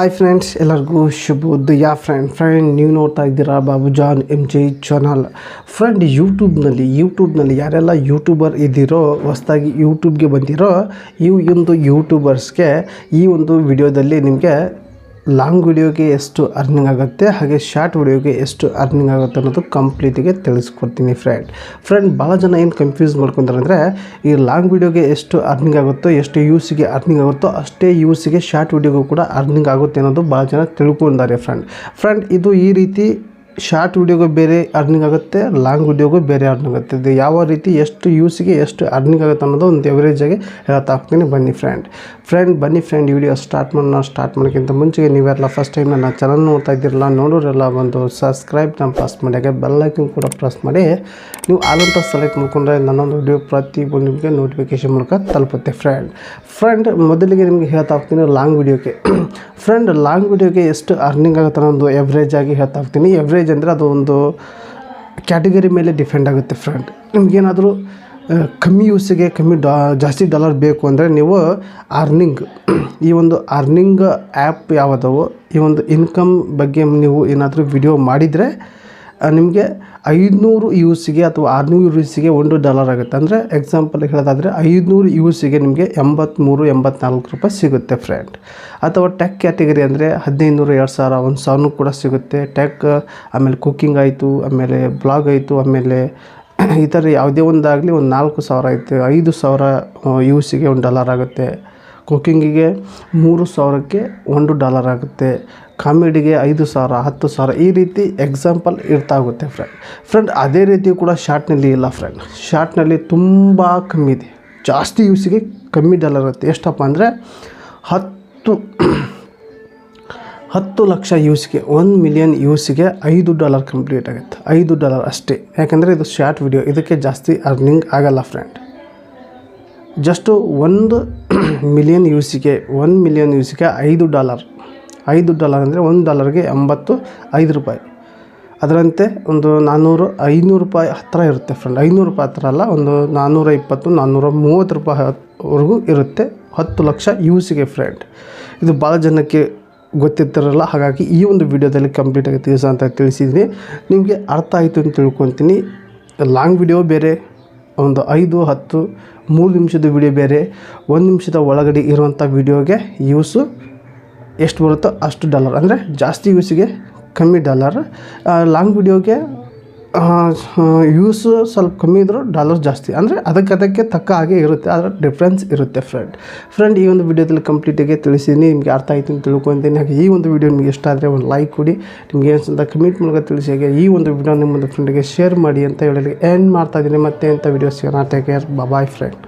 Hi friends ಎಲ್ಲರಿಗೂ ಶುಭ ಯಾ friend friend ನೀವು ನೋಡ್ತಾ ಇದ್ದೀರಾ Babu John M J channel friend ಯೂಟ್ಯೂಬ್ನಲ್ಲಿ ಯೂಟ್ಯೂಬ್ನಲ್ಲಿ ಯಾರೆಲ್ಲ ಯೂಟ್ಯೂಬರ್ ಇದ್ದೀರೋ, ಹೊಸ್ದಾಗಿ ಯೂಟ್ಯೂಬ್ಗೆ ಬಂದಿರೋ, ಈ ಒಂದು ಯೂಟ್ಯೂಬರ್ಸ್ಗೆ ಈ ಒಂದು ವಿಡಿಯೋದಲ್ಲಿ ನಿಮಗೆ ಲಾಂಗ್ ವಿಡಿಯೋಗೆ ಎಷ್ಟು ಅರ್ನಿಂಗ್ ಆಗುತ್ತೆ, ಹಾಗೆ ಶಾರ್ಟ್ ವಿಡಿಯೋಗೆ ಎಷ್ಟು ಅರ್ನಿಂಗ್ ಆಗುತ್ತೆ ಅನ್ನೋದು ಕಂಪ್ಲೀಟಿಗೆ ತಿಳಿಸ್ಕೊಡ್ತೀನಿ ಫ್ರೆಂಡ್ ಫ್ರೆಂಡ್ ಭಾಳ ಜನ ಏನು ಕನ್ಫ್ಯೂಸ್ ಮಾಡ್ಕೊತಾರೆ ಅಂದರೆ ಈ ಲಾಂಗ್ ವಿಡಿಯೋಗೆ ಎಷ್ಟು ಅರ್ನಿಂಗ್ ಆಗುತ್ತೋ, ಎಷ್ಟು ಯೂಸಿಗೆ ಅರ್ನಿಂಗ್ ಆಗುತ್ತೋ, ಅಷ್ಟೇ ಯೂಸಿಗೆ ಶಾರ್ಟ್ ವಿಡಿಯೋಗೂ ಕೂಡ ಅರ್ನಿಂಗ್ ಆಗುತ್ತೆ ಅನ್ನೋದು ಭಾಳ ಜನ ತಿಳ್ಕೊಂಡಿದ್ದಾರೆ ಫ್ರೆಂಡ್ ಫ್ರೆಂಡ್ ಇದು ಈ ರೀತಿ ಶಾರ್ಟ್ ವೀಡಿಯೋಗೂ ಬೇರೆ ಅರ್ನಿಂಗ್ ಆಗುತ್ತೆ ಲಾಂಗ್ ವೀಡಿಯೋಗೂ ಬೇರೆ ಅರ್ನಿಂಗ್ ಆಗುತ್ತೆ. ಇದು ಯಾವ ರೀತಿ ಎಷ್ಟು ಯೂಸಿಗೆ ಎಷ್ಟು ಅರ್ನಿಂಗ್ ಆಗುತ್ತೆ ಅನ್ನೋದು ಒಂದು ಎವರೇಜಾಗಿ ಹೇಳ್ತಾ ಹೋಗ್ತೀನಿ. ಬನ್ನಿ ಫ್ರೆಂಡ್ ಫ್ರೆಂಡ್ ಬನ್ನಿ ಫ್ರೆಂಡ್ ವೀಡಿಯೋ ಸ್ಟಾರ್ಟ್ ಮಾಡೋಣ. ಸ್ಟಾರ್ಟ್ ಮಾಡೋಕ್ಕಿಂತ ಮುಂಚೆಗೆ ನೀವೆಲ್ಲ ಫಸ್ಟ್ ಟೈಮ್ ನನ್ನ ಚಾನಲ್ ನೋಡ್ತಾ ಇದ್ದಿರಲ್ಲ, ನೋಡೋರೆಲ್ಲ ಒಂದು ಸಬ್ಸ್ಕ್ರೈಬ್ ಪ್ರೆಸ್ ಮಾಡಿ, ಹಾಗೆ ಬೆಲ್ಲೈಕನ್ ಕೂಡ ಪ್ರೆಸ್ ಮಾಡಿ. ನೀವು ಆಲಂತ ಸೆಲೆಕ್ಟ್ ಮಾಡ್ಕೊಂಡ್ರೆ ನನ್ನೊಂದು ವಿಡಿಯೋ ಪ್ರತಿ ಒಂದು ನಿಮಗೆ ನೋಟಿಫಿಕೇಶನ್ ಮೂಲಕ ತಲುಪುತ್ತೆ ಫ್ರೆಂಡ್ ಫ್ರೆಂಡ್ ಮೊದಲಿಗೆ ನಿಮಗೆ ಹೇಳ್ತಾ ಹೋಗ್ತೀನಿ ಲಾಂಗ್ ವೀಡಿಯೋಗೆ ಫ್ರೆಂಡ್ ಲಾಂಗ್ ವಿಡಿಯೋಗೆ ಎಷ್ಟು ಅರ್ನಿಂಗ್ ಆಗುತ್ತೆ ಅನ್ನೋದು ಎವ್ರೇಜ್ ಆಗಿ ಹೇಳ್ತಾ ಹೋಗ್ತೀನಿ. ಎವ್ರೇಜ್ ಅಂದರೆ ಅದು ಒಂದು ಕ್ಯಾಟಗರಿ ಮೇಲೆ ಡಿಫೆಂಡ್ ಆಗುತ್ತೆ ಫ್ರೆಂಡ್ ನಿಮಗೇನಾದರೂ ಕಮ್ಮಿ ಯೂಸಿಗೆ ಕಮ್ಮಿ ಡಾ, ಜಾಸ್ತಿ ಡಾಲರ್ ಬೇಕು ಅಂದರೆ ನೀವು ಅರ್ನಿಂಗ್ ಈ ಒಂದು ಅರ್ನಿಂಗ್ ಆ್ಯಪ್ ಯಾವುದವೋ, ಈ ಒಂದು ಇನ್ಕಮ್ ಬಗ್ಗೆ ನೀವು ಏನಾದರೂ ವಿಡಿಯೋ ಮಾಡಿದರೆ ನಿಮಗೆ ಐದುನೂರು ಯೂಸಿಗೆ ಅಥವಾ ಆರುನೂರು ಯೂಸಿಗೆ ಒಂದು ಡಾಲರ್ ಆಗುತ್ತೆ. ಅಂದರೆ ಎಕ್ಸಾಂಪಲ್ ಹೇಳೋದಾದರೆ ಐದುನೂರು ಯು ಸಿಗೆ ನಿಮಗೆ ಎಂಬತ್ತ್ಮೂರು ಎಂಬತ್ನಾಲ್ಕು ರೂಪಾಯಿ ಸಿಗುತ್ತೆ ಫ್ರೆಂಡ್ ಅಥವಾ ಟೆಕ್ ಕ್ಯಾಟಗರಿ ಅಂದರೆ ಹದಿನೈದು ನೂರು ಎರಡು ಸಾವಿರ, ಒಂದು ಸಾವಿರ ಕೂಡ ಸಿಗುತ್ತೆ. ಟೆಕ್ ಆಮೇಲೆ ಕುಕ್ಕಿಂಗ್ ಆಯಿತು, ಆಮೇಲೆ ಬ್ಲಾಗ್ ಆಯಿತು, ಆಮೇಲೆ ಈ ಥರ ಯಾವುದೇ ಒಂದಾಗಲಿ ಒಂದು ನಾಲ್ಕು ಸಾವಿರ ಆಯಿತು, ಐದು ಸಾವಿರ ಯು ಸಿಗೆ ಒಂದು ಡಾಲರ್ ಆಗುತ್ತೆ. ಕುಕ್ಕಿಂಗಿಗೆ ಮೂರು ಸಾವಿರಕ್ಕೆ ಒಂದು ಡಾಲರ್ ಆಗುತ್ತೆ. ಕಾಮಿಡಿಗೆ ಐದು ಸಾವಿರ, ಹತ್ತು ಸಾವಿರ ಈ ರೀತಿ ಎಕ್ಸಾಂಪಲ್ ಇರ್ತಾ ಹೋಗುತ್ತೆ ಫ್ರೆಂಡ್ ಫ್ರೆಂಡ್ ಅದೇ ರೀತಿ ಕೂಡ ಶಾರ್ಟ್ನಲ್ಲಿ ಇಲ್ಲ ಫ್ರೆಂಡ್ ಶಾರ್ಟ್ನಲ್ಲಿ ತುಂಬ ಕಮ್ಮಿ ಇದೆ. ಜಾಸ್ತಿ ಯೂಸಿಗೆ ಕಮ್ಮಿ ಡಾಲರ್ ಇರುತ್ತೆ. ಎಷ್ಟಪ್ಪ ಅಂದರೆ ಹತ್ತು ಹತ್ತು ಲಕ್ಷ ಯೂಸ್ಗೆ ಒನ್ ಮಿಲಿಯನ್ ಯೂಸ್ಗೆ ಐದು ಡಾಲರ್ ಕಂಪ್ಲೀಟ್ ಆಗುತ್ತೆ. ಐದು ಡಾಲರ್ ಅಷ್ಟೇ. ಯಾಕೆಂದರೆ ಇದು ಶಾರ್ಟ್ ವಿಡಿಯೋ ಇದಕ್ಕೆ ಜಾಸ್ತಿ ಅರ್ನಿಂಗ್ ಆಗಲ್ಲ ಫ್ರೆಂಡ್ ಜಸ್ಟು ಒಂದು ಮಿಲಿಯನ್ ಯೂಸಿಗೆ ಒನ್ ಮಿಲಿಯನ್ ಯೂಸಿಗೆ ಐದು ಡಾಲರ್ ಐದು ಡಾಲರ್ ಅಂದರೆ ಒಂದು ಡಾಲರ್ಗೆ ಎಂಬತ್ತು, ಐದು ರೂಪಾಯಿ. ಅದರಂತೆ ಒಂದು ನಾನ್ನೂರು ಐನೂರು ರೂಪಾಯಿ ಹತ್ತಿರ ಇರುತ್ತೆ ಫ್ರೆಂಡ್ ಐನೂರು ರೂಪಾಯಿ ಹತ್ತಿರ ಅಲ್ಲ, ಒಂದು ನಾನ್ನೂರ ಇಪ್ಪತ್ತು ನಾನ್ನೂರ ಮೂವತ್ತು ರೂಪಾಯಿವರೆಗೂ ಇರುತ್ತೆ. ಹತ್ತು ಲಕ್ಷ ಯೂಸಿಗೆ ಫ್ರೆಂಡ್ ಇದು ಭಾಳ ಜನಕ್ಕೆ ಗೊತ್ತಿರ್ತಿರಲ್ಲ, ಹಾಗಾಗಿ ಈ ಒಂದು ವಿಡಿಯೋದಲ್ಲಿ ಕಂಪ್ಲೀಟಾಗಿ ತಿಳಿಸ ಅಂತ ತಿಳಿಸಿದ್ದೀನಿ ನಿಮಗೆ ಅರ್ಥ ಆಯಿತು ಅಂತ ತಿಳ್ಕೊತೀನಿ. ಲಾಂಗ್ ವಿಡಿಯೋ ಬೇರೆ, ಒಂದು ಐದು, ಹತ್ತು, ಮೂರು ನಿಮಿಷದ ವಿಡಿಯೋ ಬೇರೆ, ಒಂದು ನಿಮಿಷದ ಒಳಗಡೆ ಇರುವಂಥ ವಿಡಿಯೋಗೆ ಯೂಸು ಎಷ್ಟು ಬರುತ್ತೋ ಅಷ್ಟು ಡಾಲರ್. ಅಂದರೆ ಜಾಸ್ತಿ ಯೂಸಿಗೆ ಕಮ್ಮಿ ಡಾಲರ್. ಲಾಂಗ್ ವಿಡಿಯೋಗೆ ಯೂಸು ಸ್ವಲ್ಪ ಕಮ್ಮಿ ಇದ್ದರೂ ಡಾಲರ್ ಜಾಸ್ತಿ. ಅಂದರೆ ಅದಕ್ಕೆ ಅದಕ್ಕೆ ತಕ್ಕ ಹಾಗೆ ಇರುತ್ತೆ. ಅದರ ಡಿಫ್ರೆನ್ಸ್ ಇರುತ್ತೆ ಫ್ರೆಂಡ್ ಫ್ರೆಂಡ್ ಈ ಒಂದು ವಿಡಿಯೋದಲ್ಲಿ ಕಂಪ್ಲೀಟಾಗಿ ತಿಳಿಸಿದ್ದೀನಿ ನಿಮಗೆ ಅರ್ಥ ಆಯಿತು ಅಂತ ತಿಳ್ಕೊತೀನಿ. ಹಾಗೆ ಈ ಒಂದು ವಿಡಿಯೋ ನಿಮಗೆ ಇಷ್ಟ ಆದರೆ ಒಂದು ಲೈಕ್ ಕೊಡಿ. ನಿಮಗೆ ಏನು ಕಮೆಂಟ್ ಮೂಲಕ ತಿಳಿಸಿ ಹಾಗೆ ಈ ಒಂದು ವಿಡಿಯೋ ನಿಮ್ಮೊಂದು ಫ್ರೆಂಡಿಗೆ ಶೇರ್ ಮಾಡಿ ಅಂತ ಹೇಳಿ. ಏನು ಮಾಡ್ತಾ ಇದ್ದೀನಿ. ಮತ್ತೆ ಅಂತ ವಿಡಿಯೋ ಸಿಗೋಣ. Take care boy friend